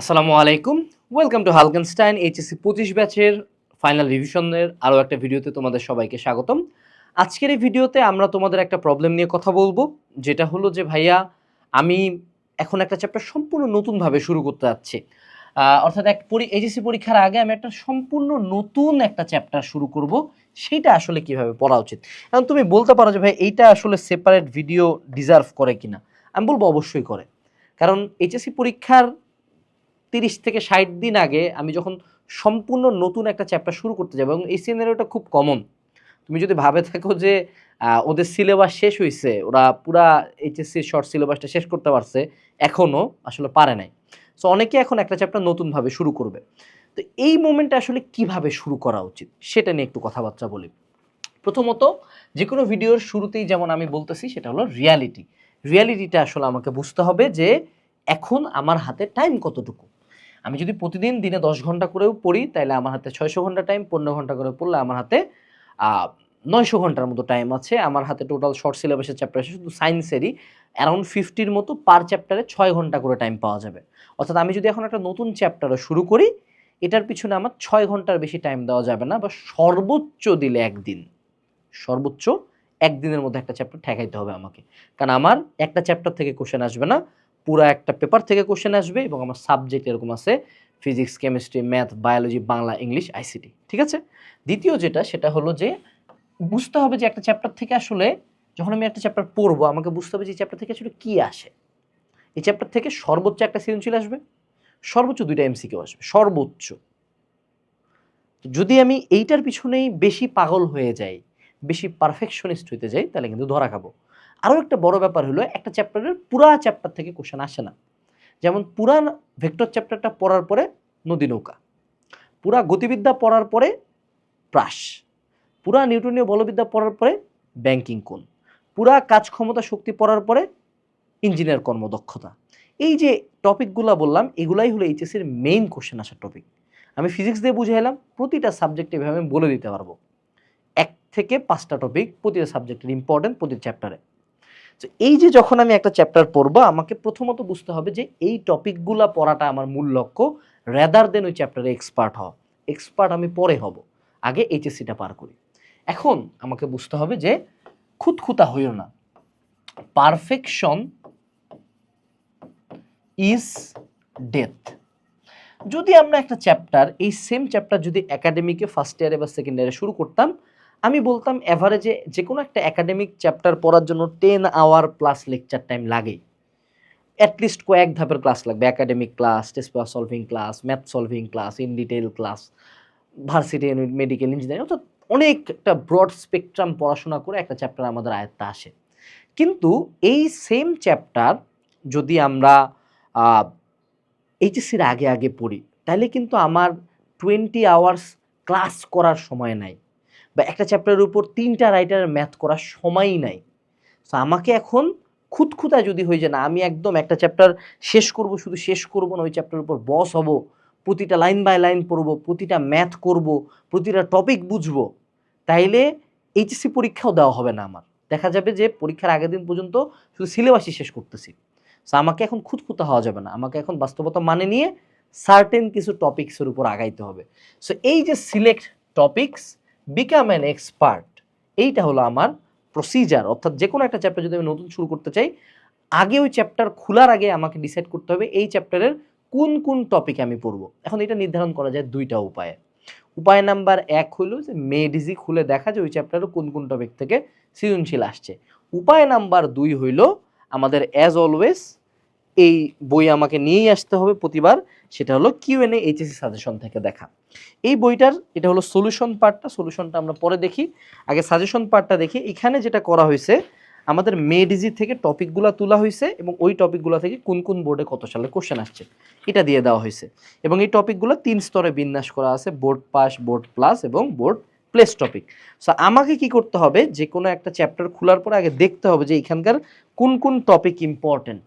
আসসালামু আলাইকুম। Welcome to হালকেনস্টাইন HSC পঁচিশ ব্যাচের ফাইনাল রিভিশনের আরও একটা ভিডিওতে তোমাদের সবাইকে স্বাগতম। আজকের এই ভিডিওতে আমরা তোমাদের একটা প্রবলেম নিয়ে কথা বলব, যেটা হলো যে ভাইয়া, আমি এখন একটা চ্যাপ্টার সম্পূর্ণ নতুনভাবে শুরু করতে যাচ্ছি। অর্থাৎ এক এইচএসসি পরীক্ষার আগে আমি একটা সম্পূর্ণ নতুন একটা চ্যাপ্টার শুরু করব, সেটা আসলে কীভাবে পড়া উচিত? এখন তুমি বলতে পারো যে ভাই, এইটা আসলে সেপারেট ভিডিও ডিজার্ভ করে কিনা। আমি বলব অবশ্যই করে। কারণ এইচএসসি পরীক্ষার তিরিশ থেকে ষাট দিন আগে আমি যখন সম্পূর্ণ নতুন একটা চ্যাপ্টার শুরু করতে যাব, এবং এই সিনারিওটা খুব কমন তুমি যদি ভাবে থাকো যে ওদের সিলেবাস শেষ হয়েছে ওরা পুরা এইচএসসি শর্ট সিলেবাসটা শেষ করতে পারছে এখনও আসলে পারে নাই। সো অনেকে এখন একটা চ্যাপ্টার নতুনভাবে শুরু করবে। তো এই মোমেন্টে আসলে কীভাবে শুরু করা উচিত, সেটা নিয়ে একটু কথাবার্তা বলি। প্রথমত যে কোনো ভিডিওর শুরুতেই যেমন আমি বলতেছি, সেটা হলো রিয়ালিটি রিয়ালিটিটা আসলে আমাকে বুঝতে হবে যে, এখন আমার হাতে টাইম কতটুকু? আমি যদি প্রতিদিন দিনে দশ ঘণ্টা করেও পড়ি তাহলে আমার হাতে ছয়শো ঘণ্টা টাইম পনেরো ঘণ্টা করে পড়লে আমার হাতে নয়শো ঘণ্টার মতো টাইম আছে। আমার হাতে টোটাল শর্ট সিলেবাসের চ্যাপ্টার আছে, শুধু সায়েন্সেরই অ্যারাউন্ড ফিফটির মতো পার চ্যাপ্টারে ছয় ঘণ্টা করে টাইম পাওয়া যাবে। অর্থাৎ আমি যদি এখন একটা নতুন চ্যাপ্টারও শুরু করি, এটার পিছনে আমার ছয় ঘণ্টার বেশি টাইম দেওয়া যাবে না বা সর্বোচ্চ দিলে একদিন, সর্বোচ্চ একদিনের মধ্যে একটা চ্যাপ্টার ঠেকাইতে হবে আমাকে। কারণ আমার একটা চ্যাপ্টার থেকে কোশ্চেন আসবে না পুরো একটা পেপার থেকে কোশ্চেন আসবে এবং আমার সাবজেক্ট এরকম আছে physics chemistry math biology Bangla English ICT ঠিক আছে? দ্বিতীয় যেটা, সেটা হলো যে, বুঝতে হবে যে একটা চ্যাপ্টার থেকে আসলে যখন আমি একটা চ্যাপ্টার পড়ব, আমাকে বুঝতে হবে যে চ্যাপ্টার থেকে আসলে কী আসে। এই চ্যাপ্টার থেকে সর্বোচ্চ একটা সৃজনশীল আসবে, সর্বোচ্চ দুইটা এমসিকিউ আসবে, সর্বোচ্চ। যদি আমি এইটার পিছনেই বেশি পাগল হয়ে যাই, বেশি পারফেকশনিস্ট হইতে যাই, তাহলে কিন্তু ধরা খাব। আরও একটা বড় ব্যাপার হলো, একটা চ্যাপ্টারের পুরা চ্যাপ্টার থেকে কোশ্চেন আসে না। যেমন পুরা ভেক্টর চ্যাপ্টারটা পড়ার পরে নদী নৌকা, পুরা গতিবিদ্যা পড়ার পরে প্রাস পুরা নিউটনীয় বলবিদ্যা পড়ার পরে ব্যাংকিং কোন পুরা কাজ ক্ষমতা শক্তি পড়ার পরে ইঞ্জিনিয়ার কর্মদক্ষতা। এই যে টপিকগুলো বললাম, এগুলাই হলো এইচএসির মেইন কোশ্চেন আসার টপিক আমি ফিজিক্স দিয়ে বুঝে এলাম প্রতিটা সাবজেক্ট এভাবে আমি বলে দিতে পারব। এক থেকে পাঁচটা টপিক প্রতিটা সাবজেক্টের ইম্পর্টেন্ট প্রতিটা চ্যাপ্টারে তো এই যে যখন আমি একটা চ্যাপ্টার পড়ব, আমাকে প্রথমত বুঝতে হবে যে এই টপিকগুলো পড়াটা আমার মূল লক্ষ্য রেদার দেন ওই চ্যাপ্টারে এক্সপার্ট হওয়া। এক্সপার্ট আমি পরে হব, আগে এইচএসসিটা পার করি। এখন আমাকে বুঝতে হবে যে খুঁতখুতা হইও না। পারফেকশন ইজ ডেথ যদি আমরা একটা চ্যাপ্টার এই সেম চ্যাপ্টার যদি একাডেমিকে ফার্স্ট ইয়ারে বা সেকেন্ড ইয়ারে শুরু করতাম আমি বলতাম অ্যাভারেজে যে কোনো একটা একাডেমিক চ্যাপ্টার পড়ার জন্য ten hour plus lecture time লাগে। অ্যাটলিস্ট কয়েক ধাপের ক্লাস লাগবে। Academic class test paper solving class math solving class in detail class varsity medical engineering অর্থাৎ অনেক একটা ব্রড স্পেকট্রাম পড়াশোনা করে একটা চ্যাপ্টার আমাদের আয়ত্তে আসে। কিন্তু এই সেম চ্যাপ্টার যদি আমরা এইচএসসির আগে আগে পড়ি, তাহলে কিন্তু আমার টোয়েন্টি আওয়ার্স ক্লাস করার সময় নাই। বা একটা চ্যাপ্টারের উপর তিনটা রাইটারের ম্যাথ করার সময়ই নাই। তো আমাকে এখন খুঁতখুতা যদি হয়ে যায়, না, আমি একদম একটা চ্যাপ্টার শেষ করব, শুধু শেষ করব না, ওই চ্যাপ্টারের উপর বস হব, প্রতিটা লাইন বাই লাইন পড়ব, প্রতিটা ম্যাথ করব, প্রতিটা টপিক বুঝব, তাইলে এইচএসসি পরীক্ষাও দেওয়া হবে না আমার। দেখা যাবে যে পরীক্ষার আগের দিন পর্যন্ত শুধু সিলেবাসই শেষ করতেছি। সো আমাকে এখন খুঁতখুতা হওয়া যাবে না। আমাকে এখন বাস্তবতা মানে নিয়ে সার্টেন কিছু টপিক্সের উপর আগাইতে হবে। সো এই যে select topics become an expert এইটা হলো আমার প্রসিজার অর্থাৎ যে কোনো একটা চ্যাপ্টার যদি আমি নতুন শুরু করতে চাই, আগে ওই চ্যাপ্টার খোলার আগে আমাকে ডিসাইড করতে হবে এই চ্যাপ্টারের কোন কোন টপিক আমি পড়ব। এখন এটা নির্ধারণ করা যায় দুইটা উপায়ে। উপায় নাম্বার এক হলো যে মেডিজি খুলে দেখা যায় ওই চ্যাপ্টারে কোন কোন টপিক থেকে সৃজনশীল আসছে। উপায় নাম্বার দুই হইল আমাদের অ্যাজ অলওয়েজ এই বই আমাকে নিয়েই আসতে হবে প্রতিবার, সেটা হলো কিউ কিউএনএ এইচএসসি সাজেশন থেকে দেখা। এই বইটার, এটা হলো সলিউশন পার্টটা সলিউশনটা আমরা পরে দেখি। আগে সাজেশন পার্টটা দেখি। এখানে যেটা করা হয়েছে, আমাদের মেডিজি থেকে টপিকগুলো তোলা হয়েছে এবং ওই টপিকগুলো থেকে কোন কোন বোর্ডে কত সালে কোশ্চেন আসছে, এটা দিয়ে দেওয়া হয়েছে। এবং এই টপিকগুলো তিন স্তরে বিন্যাস করা আছে, বোর্ড পাস, বোর্ড প্লাস এবং বোর্ড প্লেস টপিক। সো আমাকে কি করতে হবে? যে কোনো একটা চ্যাপ্টার খোলার পরে আগে দেখতে হবে যে এখানকার কোন কোন টপিক ইম্পর্টেন্ট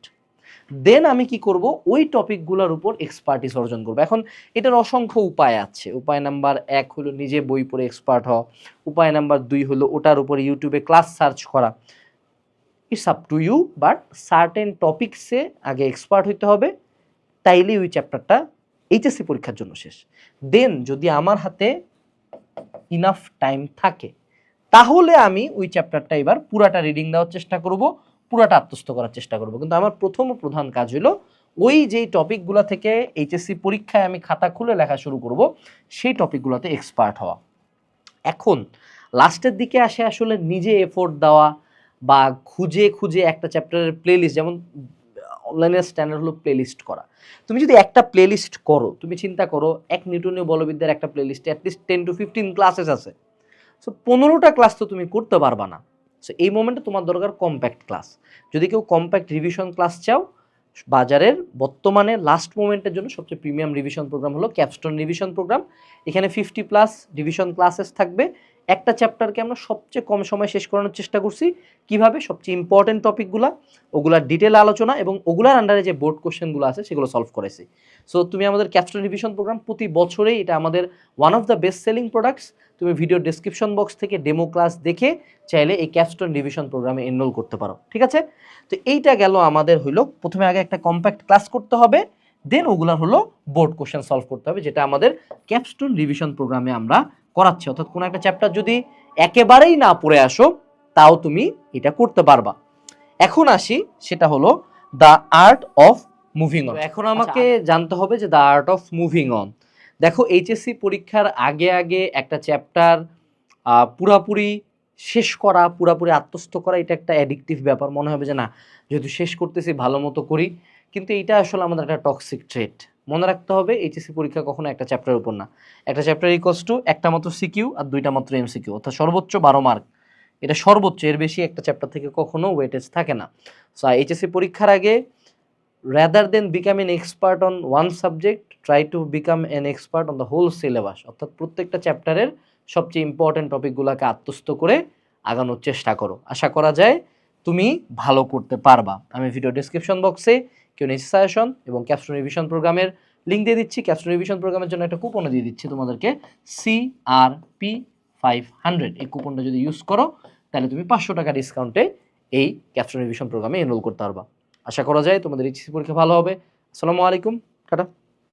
দেন আমি কি করব? ওই টপিকগুলোর উপর এক্সপার্টিস অর্জন করব। এখন এটার অসংখ্য উপায় আছে। উপায় নাম্বার এক হলো নিজে বই পড়ে এক্সপার্ট হওয়া। উপায় নাম্বার দুই হলো ওটার উপর ইউটিউবে ক্লাস সার্চ করা। It's up to you but certain টপিক্সে আগে এক্সপার্ট হইতে হবে। তাইলে ওই চ্যাপ্টারটা এইচএসসি পরীক্ষার জন্য শেষ। দেন যদি আমার হাতে ইনাফ টাইম থাকে, তাহলে আমি ওই চ্যাপ্টারটা এবার পুরাটা রিডিং দেওয়ার চেষ্টা করব। পুরাটা আত্মস্থ করার চেষ্টা করব। কিন্তু আমার প্রথম প্রধান কাজ হলো ওই যেই টপিকগুলো থেকে এইচএসসি পরীক্ষায় আমি খাতা খুলে লেখা শুরু করব, সেই টপিকগুলোতে এক্সপার্ট হওয়া। এখন লাস্টের দিকে আসে আসলে নিজে এফোর্ট দেওয়া বা খুঁজে খুঁজে একটা চ্যাপ্টারের প্লেলিস্ট যেমন অনলাইনের স্ট্যান্ডার্ড হলো প্লেলিস্ট করা। তুমি যদি একটা প্লেলিস্ট করো, তুমি চিন্তা করো, এক নিউটনীয় বলবিদ্যার একটা প্লেলিস্টে at least ten to fifteen classes আছে। সো পনেরোটা ক্লাস তো তুমি করতে পারবা না। সো এই মোমেন্টে তোমার দরকার কম্প্যাক্ট ক্লাস যদি কেউ কম্প্যাক্ট রিভিশন ক্লাস চাও, বাজারের বর্তমানে লাস্ট মোমেন্টের জন্য সবচেয়ে প্রিমিয়াম রিভিশন প্রোগ্রাম হলো ক্যাপস্টোন রিভিশন প্রোগ্রাম এখানে ফিফটি প্লাস রিভিশন ক্লাসেস থাকবে। একটা চ্যাপ্টারকে আমরা সবচেয়ে কম সময় শেষ করানোর চেষ্টা করছি। কীভাবে? সবচেয়ে ইম্পর্টেন্ট টপিকগুলো ওগুলার ডিটেল আলোচনা এবং ওগুলার আন্ডারে যে বোর্ড কোশ্চেনগুলো আছে, সেগুলো সলভ করেছি। সো তুমি আমাদের ক্যাপস্টোন রিভিশন প্রোগ্রাম প্রতি বছরেই এটা আমাদের one of the best selling products তুমি ভিডিও ডেসক্রিপশন বক্স থেকে ডেমো ক্লাস দেখে চাইলে এই ক্যাপস্টোন রিভিশন প্রোগ্রামে এনরোল করতে পারো। ঠিক আছে? তো এইটা গেল আমাদের হইল, প্রথমে আগে একটা কম্প্যাক্ট ক্লাস করতে হবে দেন ওগুলার হলো বোর্ড কোশ্চেন সলভ করতে হবে, যেটা আমাদের ক্যাপস্টোন রিভিশন প্রোগ্রামে আমরা করাচ্ছি। অর্থাৎ কোনো একটা চ্যাপ্টার যদি একেবারেই না পড়ে আসো তাও তুমি এটা করতে পারবা। এখন আসি সেটা হলো the art of moving on এখন আমাকে জানতে হবে যে the art of moving on দেখো এইচএসসি পরীক্ষার আগে আগে একটা চ্যাপ্টার পুরাপুরি শেষ করা পুরাপুরি আত্মস্থ করা এটা একটা অ্যাডিকটিভ ব্যাপার। মনে হবে যে না যেহেতু শেষ করতেছি ভালো মতো করি। কিন্তু এটা আসলে আমাদের একটা টক্সিক ট্রেট মনে রাখতে হবে এইচএসসি পরীক্ষা কখনো একটা চ্যাপ্টারের উপর না। একটা চ্যাপ্টার ইকোয়াস টু একটা মাত্র সিকিউ আর দুইটা মাত্র এমসিকিউ অর্থাৎ সর্বোচ্চ বারো মার্ক এটা সর্বোচ্চ, এর বেশি একটা চ্যাপ্টার থেকে কখনো ওয়েটেজ থাকে না। সো এইচএসসি পরীক্ষার আগে rather than become an expert on one subject try to become an expert on the whole syllabus অর্থাৎ প্রত্যেকটা চ্যাপ্টারের সবচেয়ে ইম্পর্টেন্ট টপিকগুলোকে আত্মস্থ করে আগানোর চেষ্টা করো। আশা করা যায়, তুমি ভালো করতে পারবা। আমি ভিডিও ডিসক্রিপশন বক্সে কেউ সাজেশন এবং ক্যাপশন রিভিশন প্রোগ্রামের লিঙ্ক দিয়ে দিচ্ছি। ক্যাপশন রিভিশন প্রোগ্রামের জন্য একটা কুপনও দিয়ে দিচ্ছি তোমাদেরকে C R P five hundred এই কুপনটা যদি ইউজ করো, তাহলে তুমি পাঁচশো টাকা ডিসকাউন্টে এই ক্যাপশন রিভিশন প্রোগ্রামে এনরোল করতে পারবা। আশা করা যায় তোমাদের এইচএসি পরীক্ষা ভালো হবে। আসসালামু আলাইকুম, টাটা।